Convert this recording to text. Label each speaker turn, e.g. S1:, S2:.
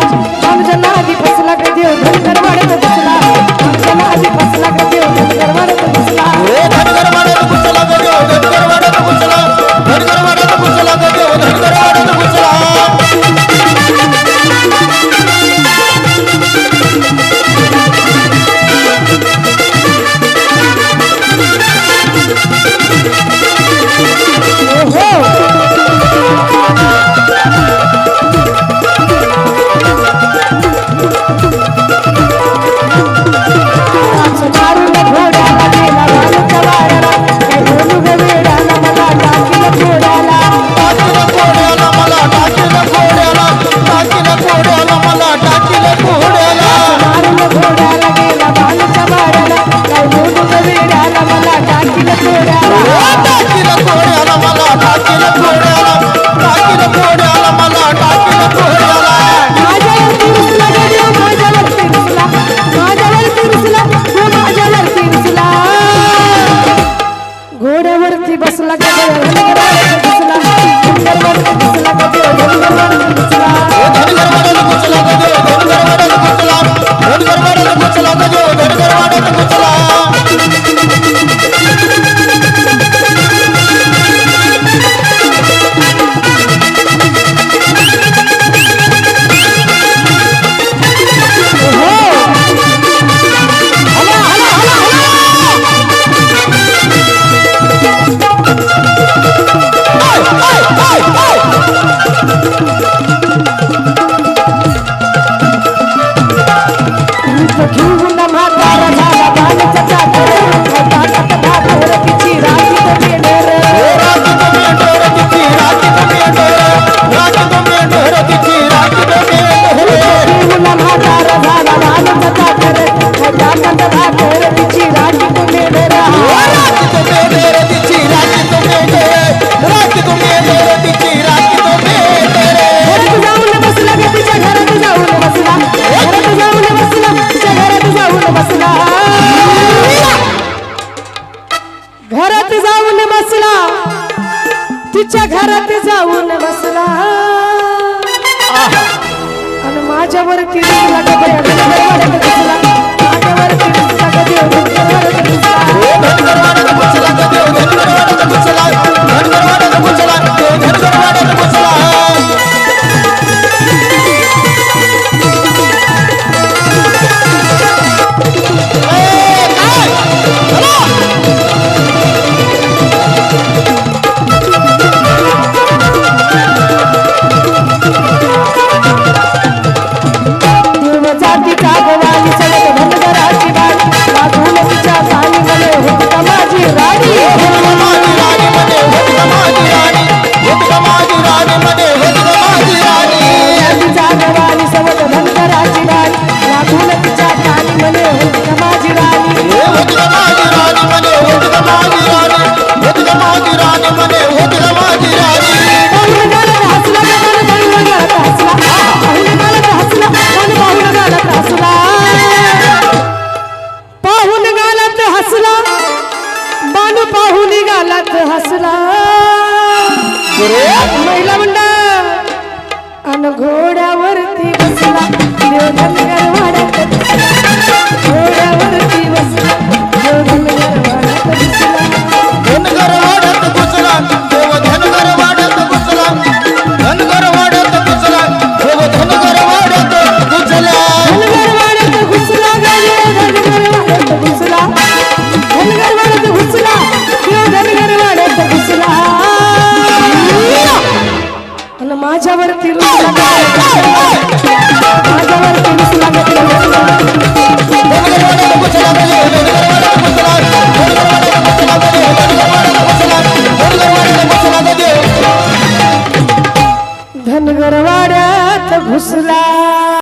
S1: 中。घोड्यावरती बसला बसला.
S2: तुझ्या
S1: घरात जाऊन बसला. आणि माझ्यावर तिला घोड्यावरती बसला. देव धनगर धनगर वाड्यात घुसला